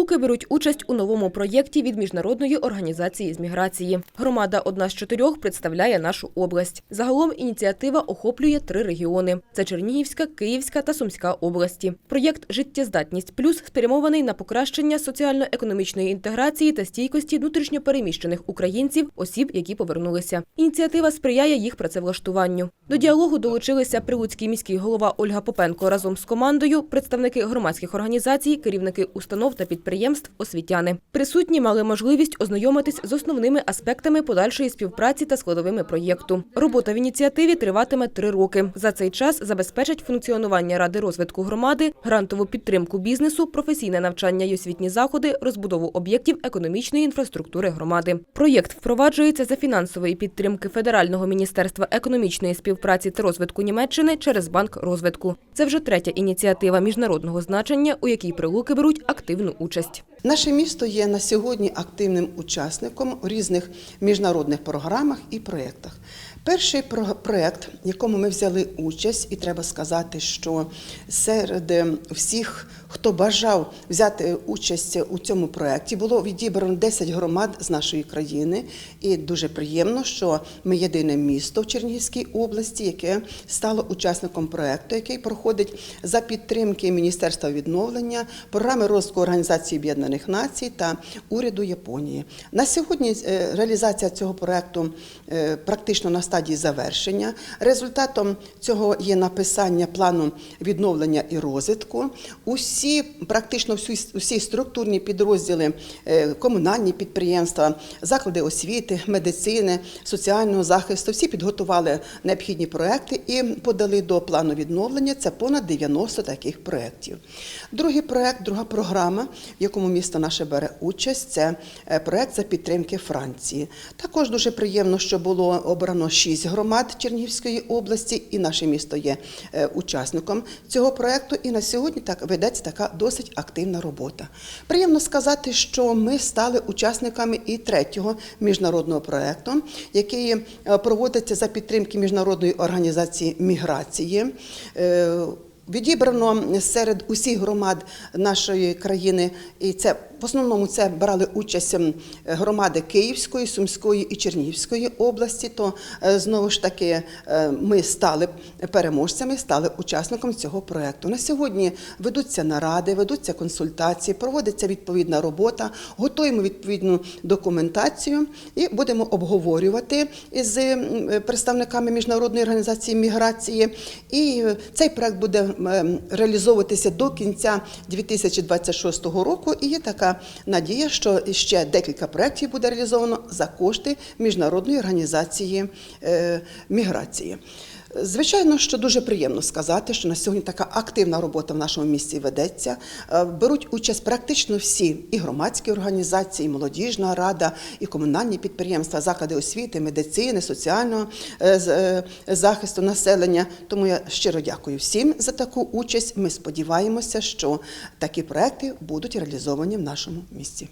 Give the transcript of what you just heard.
Прилуки беруть участь у новому проєкті від міжнародної організації з міграції. Громада одна з чотирьох представляє нашу область. Загалом ініціатива охоплює три регіони: це Чернігівська, Київська та Сумська області. Проєкт Життєздатність плюс спрямований на покращення соціально-економічної інтеграції та стійкості внутрішньопереміщених українців, осіб, які повернулися. Ініціатива сприяє їх працевлаштуванню. До діалогу долучилися прилуцький міський голова Ольга Попенко разом з командою, представники громадських організацій, керівники установ та підприємств, освітяни. Присутні мали можливість ознайомитись з основними аспектами подальшої співпраці та складовими проєкту. Робота в ініціативі триватиме три роки. За цей час забезпечать функціонування ради розвитку громади, грантову підтримку бізнесу, професійне навчання й освітні заходи, розбудову об'єктів економічної інфраструктури громади. Проєкт впроваджується за фінансової підтримки Федерального міністерства економічної співпраці та розвитку Німеччини через банк розвитку. Це вже третя ініціатива міжнародного значення, у якій прилуки беруть активну участь. Наше місто є на сьогодні активним учасником у різних міжнародних програмах і проєктах. Перший про- проєкт, в якому ми взяли участь, і треба сказати, що серед е, всіх, хто бажав взяти участь у цьому проєкті, було відібрано 10 громад з нашої країни. І дуже приємно, що ми єдине місто в Чернігівській області, яке стало учасником проєкту, який проходить за підтримки Міністерства відновлення, програми розвитку Організації Об'єднаних Націй та уряду Японії. На сьогодні е, реалізація цього проєкту е, практично на стадії завершення. Результатом цього є написання плану відновлення і розвитку. Усі, практично усі структурні підрозділи, е, комунальні підприємства, заклади освіти, медицини, соціального захисту, всі підготували необхідні проекти і подали до плану відновлення. Це понад 90 таких проєктів. Другий проєкт, друга програма, в якому місто наше бере участь, це е, проєкт за підтримки Франції. Також дуже приємно, що було обрано шість громад Чернігівської області, і наше місто є е, учасником цього проєкту. І на сьогодні так ведеться така досить активна робота. Приємно сказати, що ми стали учасниками і третього міжнародного проєкту, який е, проводиться за підтримки міжнародної організації міграції. Відібрано серед усіх громад нашої країни, і це в основному це брали участь ем, громади Київської, Сумської і Чернігівської області. То е, знову ж таки е, ми стали переможцями, стали учасником цього проекту. На сьогодні ведуться наради, ведуться консультації, проводиться відповідна робота, готуємо відповідну документацію і будемо обговорювати із представниками міжнародної організації міграції. І е, цей проект буде реалізовуватися до кінця 2026 року. І є така надія, що ще декілька проєктів буде реалізовано за кошти міжнародної організації е, міграції. Звичайно, що дуже приємно сказати, що на сьогодні така активна робота в нашому місті ведеться. Е, Беруть участь практично всі і громадські організації, і молодіжна рада, і комунальні підприємства, заклади освіти, медицини, соціального е, е, захисту населення. Тому я щиро дякую всім за таку участь. Ми сподіваємося, що такі проекти будуть реалізовані в нашому місті.